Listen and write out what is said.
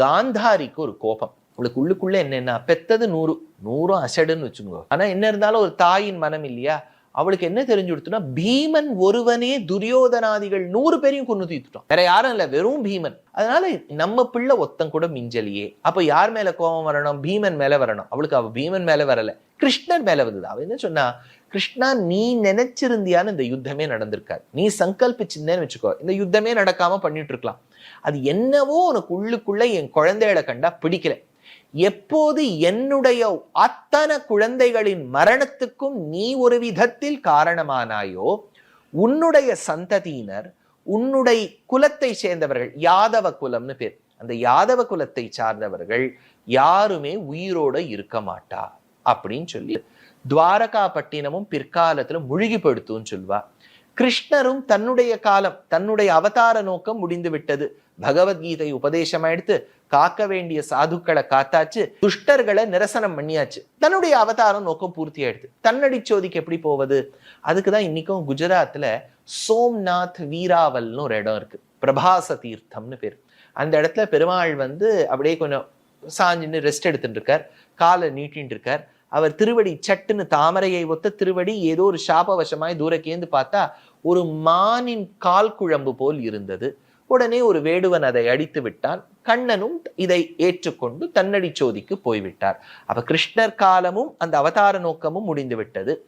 காந்தாரிக்கு ஒரு கோபம். உங்களுக்கு உள்ளுக்குள்ள என்னென்னா பெத்தது நூறு நூறும் அசடுன்னு வச்சுக்கோங்க. ஆனா என்ன இருந்தாலும் ஒரு தாயின் மனம் இல்லையா? அவளுக்கு என்ன தெரிஞ்சு கொடுத்துனா பீமன் ஒருவனே துரியோதனாதிகள் நூறு பேரையும் கொண்டு தீர்த்துட்டான். வேற யாரும் இல்ல வெறும் பீமன். அதனால நம்ம பிள்ளை ஒத்தம் கூட மிஞ்சலியே. அப்ப யார் மேல கோபம் வரணும்? பீமன் மேல வரணும். அவளுக்கு அவ பீமன் மேல வரல. கிருஷ்ணன் மேல வந்தது அவ என்ன சொன்னா கிருஷ்ணா நீ நினைச்சிருந்தியான்னு இந்த யுத்தமே நடந்திருக்காது. நீ சங்கல்பிச்சிருந்தேன்னு வச்சுக்கோ. இந்த யுத்தமே நடக்காம பண்ணிட்டு இருக்கலாம். அது என்னவோ உனக்கு உள்ளுக்குள்ள என் குழந்தைகளை கண்டா பிடிக்கல. எப்போது என்னுடைய அத்தனை குழந்தைகளின் மரணத்துக்கும் நீ ஒரு விதத்தில் காரணமானாயோ உன்னுடைய சந்ததியினர் உன்னுடைய குலத்தை சேர்ந்தவர்கள் யாதவ குலம்னு பேர் அந்த யாதவ குலத்தை சார்ந்தவர்கள் யாருமே உயிரோட இருக்க மாட்டா அப்படின்னு சொல்லி துவாரகா பட்டினமும் பிற்காலத்துல முழுகி படுத்துன்னு சொல்வா கிருஷ்ணரும் தன்னுடைய காலம் தன்னுடைய அவதார நோக்கம் முடிந்து விட்டது பகவத்கீதை உபதேசமா எடுத்து காக்க வேண்டிய சாதுக்களை காத்தாச்சு துஷ்டர்களை நிரசனம் பண்ணியாச்சு. தன்னுடைய அவதாரம் நோக்கம் பூர்த்தி ஆயிடுது தன்னடி சோதிக்கு எப்படி போவது? அதுக்குதான் இன்னைக்கும் குஜராத்ல சோம்நாத் வீராவல்னு ஒரு இடம் இருக்கு. பிரபாச தீர்த்தம்னு பேர். அந்த இடத்துல பெருமாள் வந்து அப்படியே கொஞ்சம் சாஞ்சின்னு ரெஸ்ட் எடுத்துட்டு இருக்கார். காலை நீட்டின்னு இருக்கார். அவர் திருவடி சட்டுன்னு தாமரையை ஒத்த திருவடி ஏதோ ஒரு சாபவசமாய் தூரக்கேந்து பார்த்தா ஒரு மானின் கால் குழம்பு போல் இருந்தது. உடனே ஒரு வேடுவன் அதை அடித்து விட்டான். கண்ணனும் இதை ஏற்றுக்கொண்டு தன்னடி சோதிக்கு போய்விட்டார். அப்ப கிருஷ்ணர் காலமும் அந்த அவதார நோக்கமும் முடிந்து விட்டது